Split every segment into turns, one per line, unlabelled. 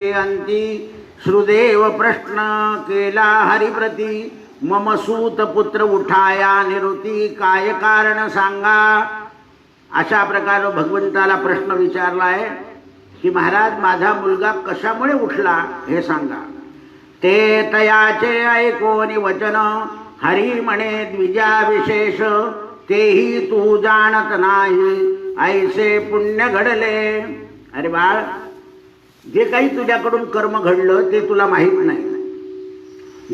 अंती श्रुदेव प्रश्न केला हरिप्रती. मम सूत पुत्र उठाया निरुती काय कारण सांगा? अशा प्रकारे भगवंताला प्रश्न विचारला आहे की महाराज माझा मुलगा कशामुळे उठला हे सांगा. ते तयाचे ऐकोनी वचन हरी म्हणे द्विजा विशेष तेही तू जाणत नाही ऐसे पुण्य घडले. अरे बाळ जे काही तुझ्याकडून कर्म घडलं ते तुला माहीत नाही.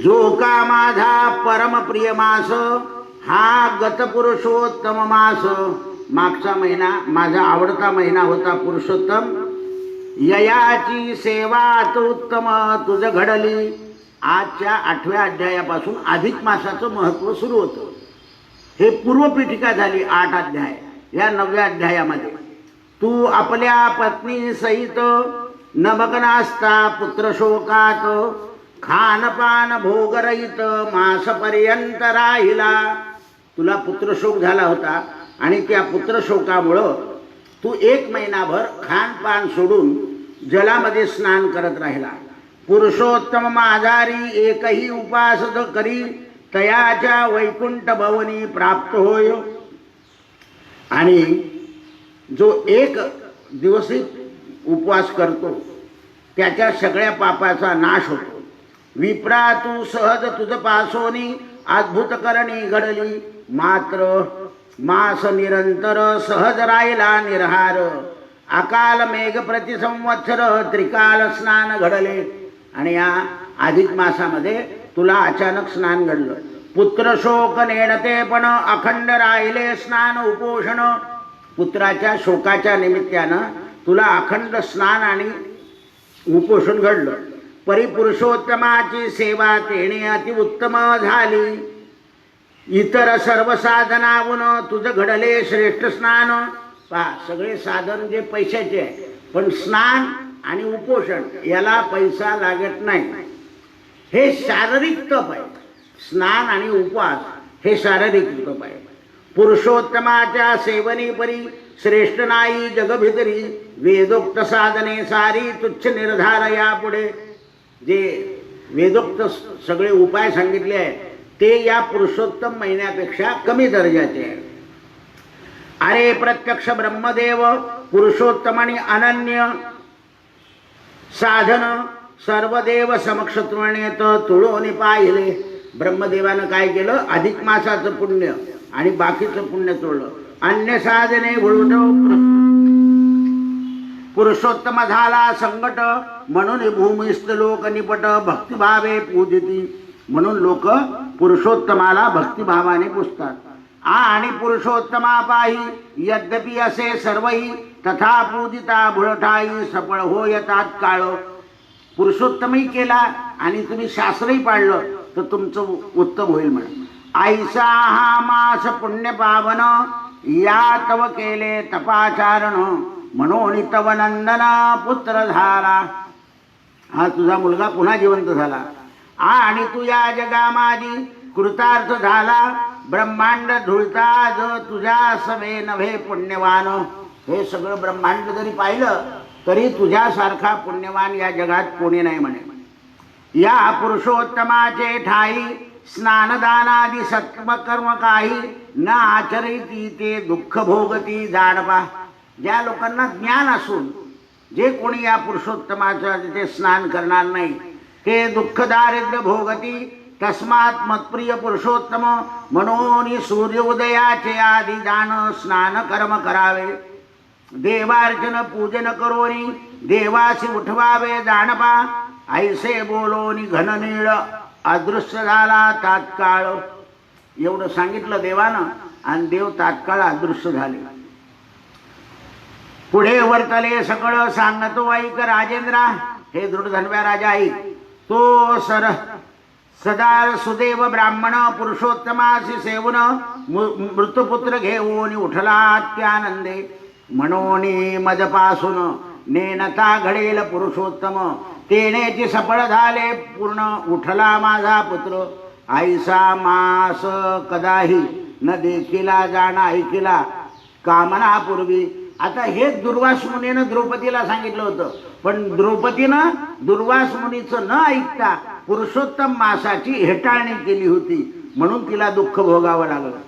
जो का माझा परमप्रिय मास हा गतपुरुषोत्तम मास मागचा महिना माझा आवडता महिना होता पुरुषोत्तम. ययाची सेवा उत्तम तुझं घडली. आजच्या आठव्या अध्यायापासून अधिक मासाचं महत्त्व सुरू होतं. हे पूर्वपीठिका झाली आठ अध्याय या नवव्या अध्यायामध्ये. तू आपल्या पत्नी सहित नमग्नास्ता पुत्र पुत्रशोकात खानपान भोगरहित मासपर्यंत राहिला तुला पुत्रशोक झाला होता आणि त्या पुत्रशोकामुळं तू एक महिनाभर खानपान सोडून जलामध्ये स्नान करत राहिला. पुरुषोत्तम आजारी एकही उपासद करी तयाच्या वैकुंठ भवनी प्राप्त होय. आणि जो एक दिवसी उपवास करतो त्याच्या सगळ्या पापाचा नाश होतो. विप्रा तू सहज तुझ पासोनी अद्भुत करणी घडली. मात्र मास निरंतर सहज राहिला निर्हार. अकाल मेघ प्रतिसंवत्सर त्रिकाल स्नान घडले. आणि या अधिक मासामध्ये तुला अचानक स्नान घडलं. पुत्र शोक नेणते पण अखंड राहिले स्नान उपोषण. पुत्राच्या शोकाच्या निमित्तानं तुला अखंड स्नान आणि उपोषण घडलं. परिपुरुषोत्तमाची सेवा तेने अतिउत्तम झाली. इतर सर्व साधनावून तुझं घडले श्रेष्ठ स्नान. पहा सगळे साधन जे पैशाचे आहे पण स्नान आणि उपोषण याला पैसा लागत नाही. हे शारीरिक तप आहे. स्नान आणि उपवास हे शारीरिक तप आहे. पुरुषोत्तमाच्या सेवनीपरी श्रेष्ठ नाही जगभितरी वेदोक्त साधने सारी तुच्छ निर्धार यापुढे जे वेदोक्त सगळे उपाय सांगितले आहे ते या पुरुषोत्तम महिन्यापेक्षा कमी दर्जाचे आहे अरे प्रत्यक्ष ब्रह्मदेव पुरुषोत्तम आणि अनन्य साधन सर्वदेव समक्ष तुळणेत तुळवणे पाहिले. ब्रह्मदेवानं काय केलं? अधिक मासाचं पुण्य आणि बाकीचं पुण्य तोडलं. अन्य साधने पुरुषोत्तम झाला संकट म्हणून भूमिस्थ लोक निपट भक्तिभावे पूजती. म्हणून लोक पुरुषोत्तमाला भक्तिभावाने पुजतात. आणि पुरुषोत्तमा पाही यद्यपि असे सर्वही तथा पूजिता भुळठाई सफळ येतात काळ. पुरुषोत्तमही केला आणि तुम्ही शास्त्रही पाळलं तर तुमचं उत्तम होईल म्हणून. आईसा हा मास पुण्य पावन तव केले तपाचारण. म्हणून तवनंदन पुत्र झाला हा तुझा मुलगा पुन्हा जिवंत झाला. आणि तू या जगा माझी कृतार्थ झाला. ब्रह्मांड धुळता ज तुझ्या समे नव्हे पुण्यवान. हे सगळं ब्रह्मांड जरी पाहिलं तरी तुझ्यासारखा पुण्यवान या जगात कोणी नाही म्हणे. या पुरुषोत्तमाचे ठाई स्नानदानादी सत्कर्म काही न आचरिती ते दुःख भोगती जाडपा ज्या लोकांना ज्ञान असून जे कोणी या पुरुषोत्तमाचं तिथे स्नान करणार नाही ते दुःख दारिद्र्य भोगती तस्मात मत्प्रिय पुरुषोत्तम मनोनी सूर्योदयाचे आधी दान स्नान कर्म करावे. देवार्चन पूजन करोनी देवासी उठवावे जाणपा ऐसे बोलोनी घननीळ अदृश्य झाला तात्काळ. एवढं सांगितलं देवानं आणि देव तात्काळ अदृश्य झाले. पुढे वर्तले सगळं सांगतो ऐक राजेंद्रा हे दृढधनव्या राजा ऐक तो सर सदा सुदेव ब्राह्मण पुरुषोत्तमासी सेवन मृतपुत्र घेऊन उठला त्यानंदे. म्हणून मजपासून नेनता घडेल पुरुषोत्तम. तेनेची सफळ झाले पूर्ण उठला माझा पुत्र. आईसा मास कदाही न देखिला जाणा ऐकिला. कामनापूर्वी आता हेच दुर्वास मुनीनं द्रौपदीला सांगितलं होतं. पण द्रौपदीनं दुर्वास मुनीचं न ऐकता पुरुषोत्तम मासाची हेटाळणी केली होती. म्हणून तिला दुःख भोगावं लागलं.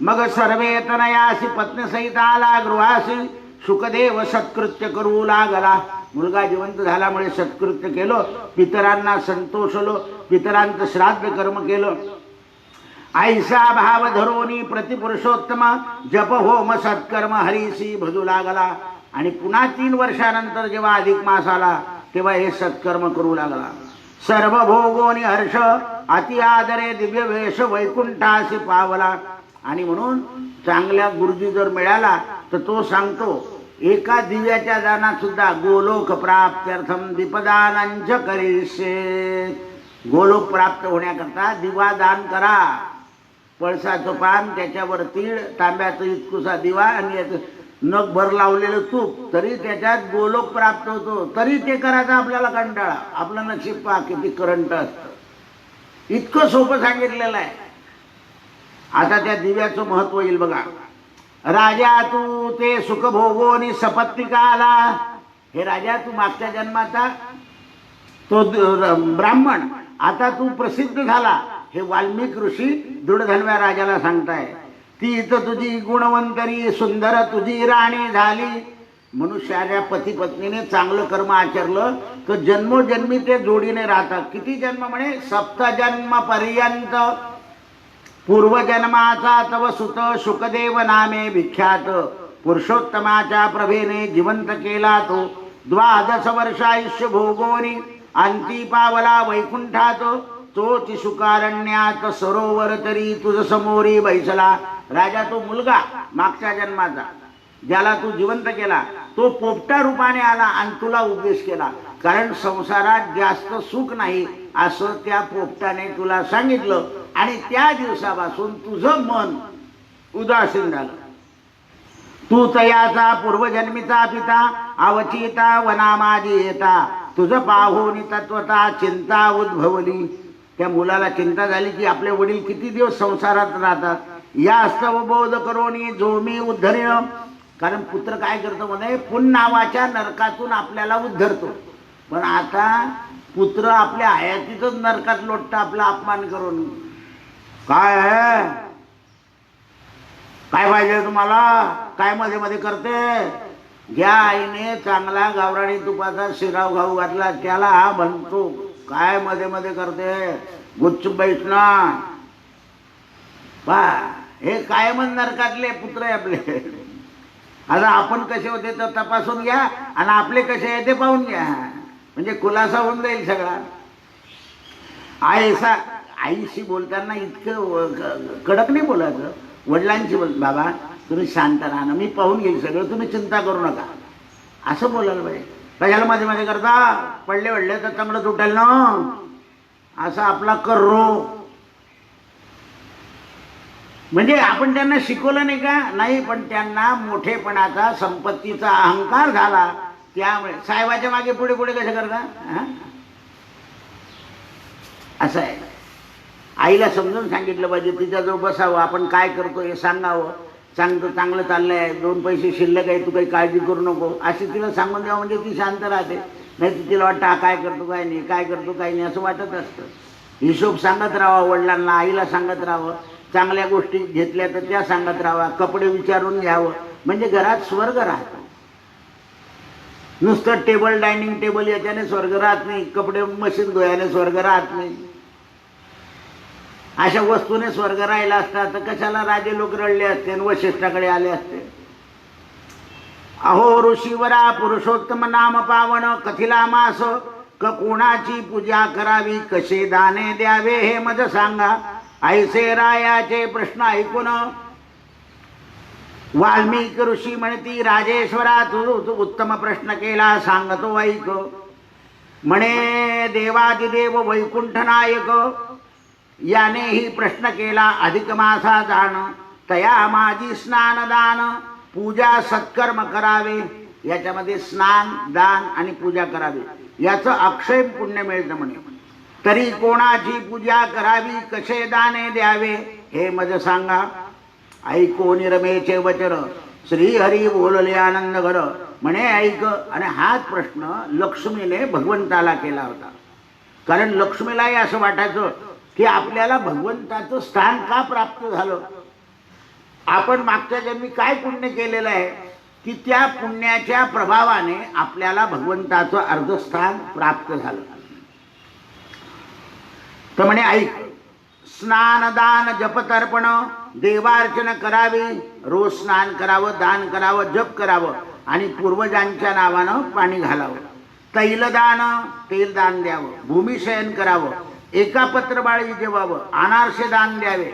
मग सर्वे तनयासी पत्नीसहित आला गृहासी सुखदेव सत्कृत्य करू लागला. मुलगा जिवंत झाल्यामुळे सत्कृत्य केलं पितरांना संतोषलो पितरांचं श्राद्ध कर्म केलं. ऐसा भाव धरोनी प्रतिपुरुषोत्तम जप होम सत्कर्म हरीसी भजू लागला. आणि पुन्हा तीन वर्षानंतर जेव्हा अधिक मास आला तेव्हा हे सत्कर्म करू लागला. सर्व भोगोनी हर्ष अति आदरे दिव्य वेश वैकुंठाशी पावला. आणि म्हणून चांगल्या गुरुजी जर मिळाला तर तो सांगतो एका दिव्याच्या दानात सुद्धा गोलोक प्राप्त्यर्थम दीपदानांच करीशे गोलोक प्राप्त होण्याकरता दिवा दान करा. पळसाचं पान त्याच्यावर तीळ तांब्याचं इतकुसा दिवा आणि याचं नग भर लावलेलं तूप तरी त्याच्यात गोलोक प्राप्त होतो. तरी ते करायचा आपल्याला कंटाळा. आपलं नशीब पहा किती करंट असतं. इतकं सोपं सांगितलेलं आहे. आता त्या दिव्याचं महत्त्व येईल बघा. राजा तू ते सुख भोगोनी सपत्निका आला? हे राजा तू मागच्या जन्माचा तो ब्राह्मण आता तू प्रसिद्ध झाला. हे वाल्मिक ऋषी दृढधन्व्या राजाला सांगताय ती इथं तुझी गुणवंतरी सुंदर तुझी राणी झाली. मनुष्याच्या पती पत्नीने चांगलं कर्म आचरलं तर जन्मोजन्मी ते जोडीने राहतात. किती जन्म म्हणे? सप्त जन्म पर्यंत. पूर्वजन्माचा तव सुत शुकदेव नामे विख्यात. पुरुषोत्तमाच्या प्रभेने जिवंत केला तो. द्वादश वर्षायुष्य भोगोनी अंती पावला वैकुंठात. तोच शुकारण्यात सरोवर तरी तुझ समोरी बैसला. राजा तो मुलगा मागच्या जन्माचा. ज्याला तू जिवंत केला तो पोपटा रूपाने आला आणि तुला उपदेश केला. कारण संसारात जास्त सुख नाही असं त्या पोपटाने तुला सांगितलं. आणि त्या दिवसापासून तुझं मन उदासीन झालं. तू तयाचा पूर्वजन्मीचा पिता अवचिता वनामाजी येता. तुझं पाहून तत्वता चिंता उद्भवली. त्या मुलाला चिंता झाली की आपले वडील किती दिवस संसारात राहतात. या अस्तवबोध करोनी जो मी कारण पुत्र काय करतो म्हणे? पुन नावाच्या नरकातून आपल्याला उद्धरतो. पण आता पुत्र आपल्या हयातीतच नरकात लोटतं आपला अपमान करून काय आहे? काय पाहिजे तुम्हाला? काय मध्ये मध्ये करते? ज्या आईने चांगला गावराणी तुपाचा शिराव घाऊ घातला. त्याला हा म्हणतो काय मध्ये मध्ये करते? गुच्छ बैठना पा हे काय म्हणणार कातले पुत्र आहे आपले? आता आपण कसे होते तर तपासून घ्या आणि आपले कसे आहे ते पाहून घ्या. म्हणजे खुलासा होऊन जाईल सगळा. आयसा आईशी बोलताना इतकं कडक नाही बोलायचं. वडिलांशी बोल बाबा तुम्ही शांत राहा ना मी पाहून घेईल सगळं तुम्ही चिंता करू नका. असं बोलायला पाहिजे. कशाला मध्ये मध्ये करता. पडले वडले तर चांगलं तुटेल ना. असा आपला करो म्हणजे आपण त्यांना शिकवलं नाही का? नाही पण त्यांना मोठेपणाचा संपत्तीचा अहंकार झाला. त्यामुळे साहेबाच्या मागे पुढे पुढे कसं करता? हा? असं आहे. आईला समजून सांगितलं पाहिजे तिच्याजवळ बसावं आपण काय करतो हे सांगावं. चांगलं चांगलं चाललंय आहे दोन पैसे शिल्लक आहे तू काही काळजी करू नको. अशी तिला सांगून द्यावं म्हणजे ती शांत राहते. नाही तर तिला वाटतं हा काय करतो काय नाही काय करतो काय नाही असं वाटत असतं. हिशोब सांगत राहावा वडिलांना आईला सांगत राहावं. चांगल्या गोष्टी घेतल्या तर त्या सांगत राहावा. कपडे विचारून घ्यावं. म्हणजे घरात स्वर्ग राहतो. नुसतं टेबल डायनिंग टेबल याच्याने स्वर्ग राहत नाही. कपडे मशीन धुयाने स्वर्ग राहत नाही. अशा वस्तूने स्वर्ग राहिला असता तर कशाला राजे लोक रडले असते आणि वशिष्ठाकडे आले असते? अहो ऋषीवरा पुरुषोत्तम नाम पावन कथिला मास क कोणाची पूजा करावी कसे दाने द्यावे हे मज सांगा. ऐसे रायाचे प्रश्न ऐकून वाल्मिक ऋषी म्हणती राजेश्वरा तू तू उत्तम प्रश्न केला सांगतो ऐक. म्हणे देवादिदेव वैकुंठ नायक यानेही प्रश्न केला अधिक मासा जाण. तया माझी स्नानदान. पूजा सत्कर्म करावे. याच्यामध्ये स्नान दान आणि पूजा करावी. याचं अक्षय पुण्य मिळतं म्हणे. तरी कोणाची पूजा करावी कसे दाने द्यावे हे मज सांगा. ऐको निरमेचे वचन. श्रीहरी बोलले आनंद घर म्हणे ऐक. आणि हाच प्रश्न लक्ष्मीने भगवंताला केला होता. कारण लक्ष्मीलाही असं वाटायचं की आपल्याला भगवंताचं स्थान का प्राप्त झालं? आपण मागच्या जन्मी काय पुण्य केलेलं आहे? की त्या पुण्याच्या प्रभावाने आपल्याला भगवंताचं अर्धस्थान प्राप्त झालं. तर म्हणे ऐक स्नान दान जपतर्पण देवार्चन करावी रोज स्नान करावं दान करावं जप करावं आणि पूर्वजांच्या नावानं पाणी घालावं. तैलदान तेलदान द्यावं भूमिशयन करावं एका पत्रबाळी जेवावं अनारसे दान द्यावे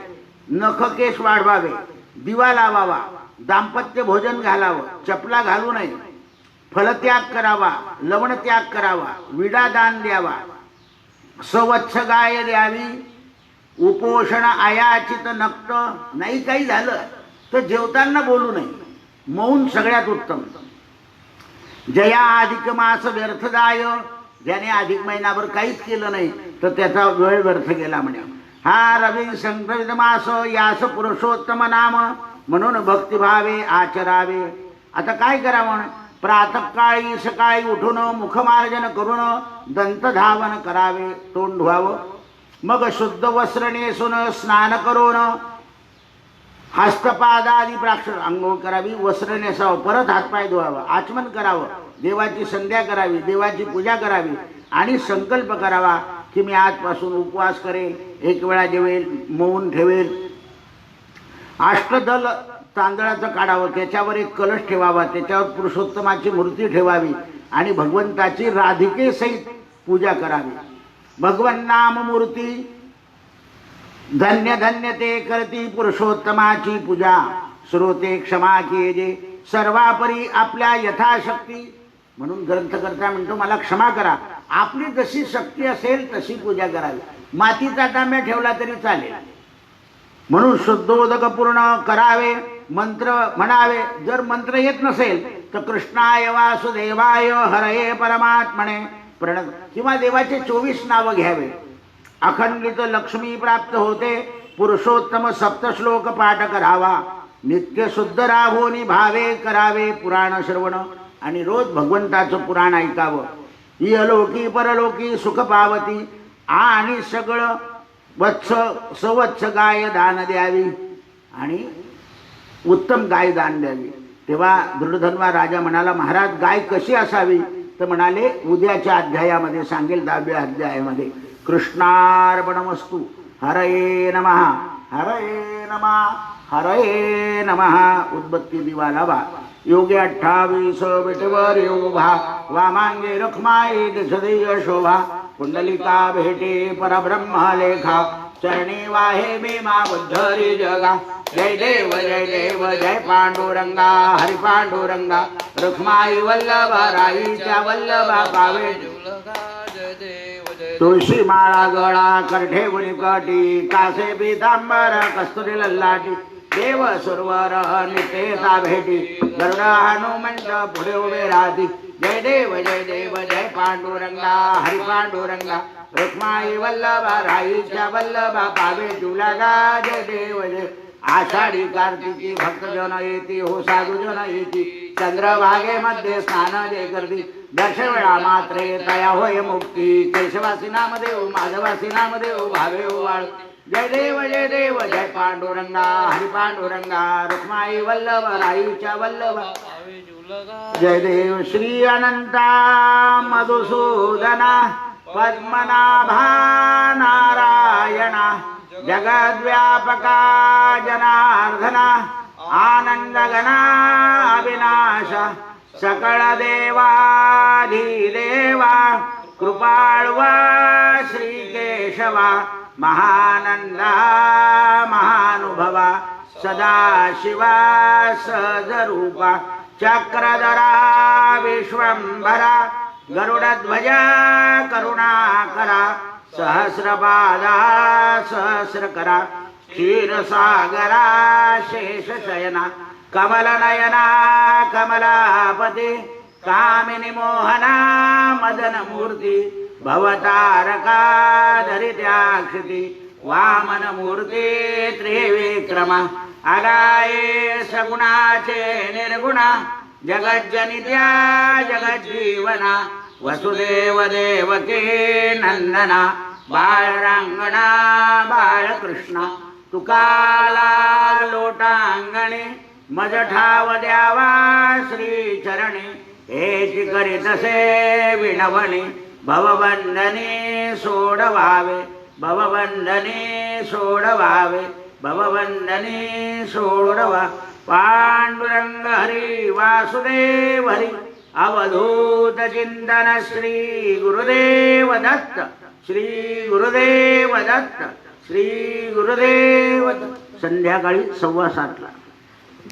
नखकेश वाढवावे दिवा लावावा दाम्पत्य भोजन घालावं चपला घालू नये फलत्याग करावा लवणत्याग करावा विडा दान द्यावा. सवच्छ गाय द्यावी उपोषण आयाचित नक्त नाही काही झालं तर जेवताना बोलू नये. मौन सगळ्यात उत्तम. जया अधिक मास व्यर्थदाय ज्याने अधिक महिनाभर काहीच केलं नाही तर त्याचा वेळ व्यर्थ गेला म्हणे. हा रवी संक्रमित मास यास पुरुषोत्तम नाम. म्हणून भक्तिभावे आचरावे. आता काय करावं? प्रातकाळी सकाळी उठून मुखमार्जन करून दंतधावन करावे तोंड धुवावं. मग शुद्ध वस्त्र नेसून स्नान करून हस्तपादादी प्राक्षर आंघोळ करावी वस्त्र नेसावं परत हातपाय धुवावं आचमन करावं. देवाची संध्या करावी देवाची पूजा करावी आणि संकल्प करावा की मी आजपासून उपवास करेल एक वेळा जेवेल मौन ठेवेल. अष्टदल तांदळाचं काढावं त्याच्यावर एक कलश ठेवावा त्याच्यावर पुरुषोत्तमाची मूर्ती ठेवावी आणि भगवंताची राधिकेसहित पूजा करावी. भगवन नाम मूर्ती धन्य धन्य ते करती पुरुषोत्तमाची पूजा. श्रोते क्षमा जे सर्वापरी आपल्या यथाशक्ती म्हणून ग्रंथकर्ता म्हणतो मला क्षमा करा. आपली जशी शक्ती असेल तशी पूजा करावी. मातीचा तांब्या ठेवला तरी चालेल. म्हणून शुद्धोदक पूर्ण करावे मंत्र म्हणावे. जर मंत्र येत नसेल तर कृष्णाय वासुदेवाय हरये परमात्मने. प्रण किंवा देवाचे चोवीस नावं घ्यावे. अखंडित लक्ष्मी प्राप्त होते. पुरुषोत्तम सप्तश्लोक पाठ करावा. नित्य शुद्ध राहोनी भावे करावे पुराण श्रवण. आणि रोज भगवंताचं पुराण ऐकावं. इहलोकी परलोकी सुख पावती आणि सगळं वत्स सवत्स गाय दान द्यावी आणि उत्तम गाय दान द्यावी. तेव्हा दृढधन्वा राजा म्हणाला महाराज गाय कशी असावी? तर म्हणाले उद्याच्या अध्यायामध्ये सांगेल दहाव्या अध्यायामध्ये. कृष्णार्पणमस्तू. हरये नमः हरये नमः. हरये नमः उद्बत्ती दिवा लावा। योगे अठ्ठावीस विटेवर योभा वामांगे रखमाई दिशदेय शोभा। कुंडलिका भेटे परब्रह्म लेखा। चरणी वाहे भीमा बुद्धरी जगा। जय देव जय देव जय पांडुरंगा। हरि पांडुरंगा। रखमाई वल्लभ राईच्या वल्लभा पावे। तुळशी माळा गळा करठे कटी कासे पितांबर कस्तुरी लल्लाटी। देव सुरवर निकेता भेटी गरुड हनुमंत पुढे उभे राहती. जय देव जय देव जय पांडुरंगा हरि पांडुरंगा. रुक्माई वल्लभा राईच्या वल्लभा पावे जुलागा जय देव जय. आषाढी कार्तिकी भक्त जन येती हो साधू जन येती. चंद्रभागे मध्ये स्नान जे करती दश वेळा मात्रे तया होय मुक्ती. केशवासी नामदेव माधवासी नामदेव भावे वाळ जय देव जय देव जय पांडुरंगा हरी पांडुरंगा रुक्माई वल्लभ राईच्या वल्लभ. जय देव श्री अनंता मधुसूदना पद्मनाभा नारायणा जगद्व्यापका जनार्दना आनंदगणा अविनाश सकळ देवाधिदेवा कृपाळवा श्रीकेशवा. महानंदा महानुभवा सदा शिवा सजरूपा चक्रधरा विश्वंभरा गरुडध्वजा करुणाकरा सहस्रपादा सहस्रकरा क्षीरसागरा शेषशयना कमलनयना कमलापते कामिनी मोहना मदनमूर्ती भवतारका धरित्याक्षिती वामन मूर्ती त्रिविक्रम आगाये सगुणाचे निर्गुणा जगज्जनित्या जगज्जीवना वसुदेव देवके नंदना बाळरांगणा बाळकृष्ण तुकाला लोटांगणे मज ठाव द्यावा श्री चरणी हेची करीतसे विणवणे भवबन्धने सोडवावे भवबन्धने सोडवावे भवबन्धने सोडवा पांडुरंग हरी वासुदेव हरी अवधूत चिंतन श्री गुरुदेव दत्त श्री गुरुदेव दत्त श्री गुरुदेव संध्याकाळी सव्वा सातला।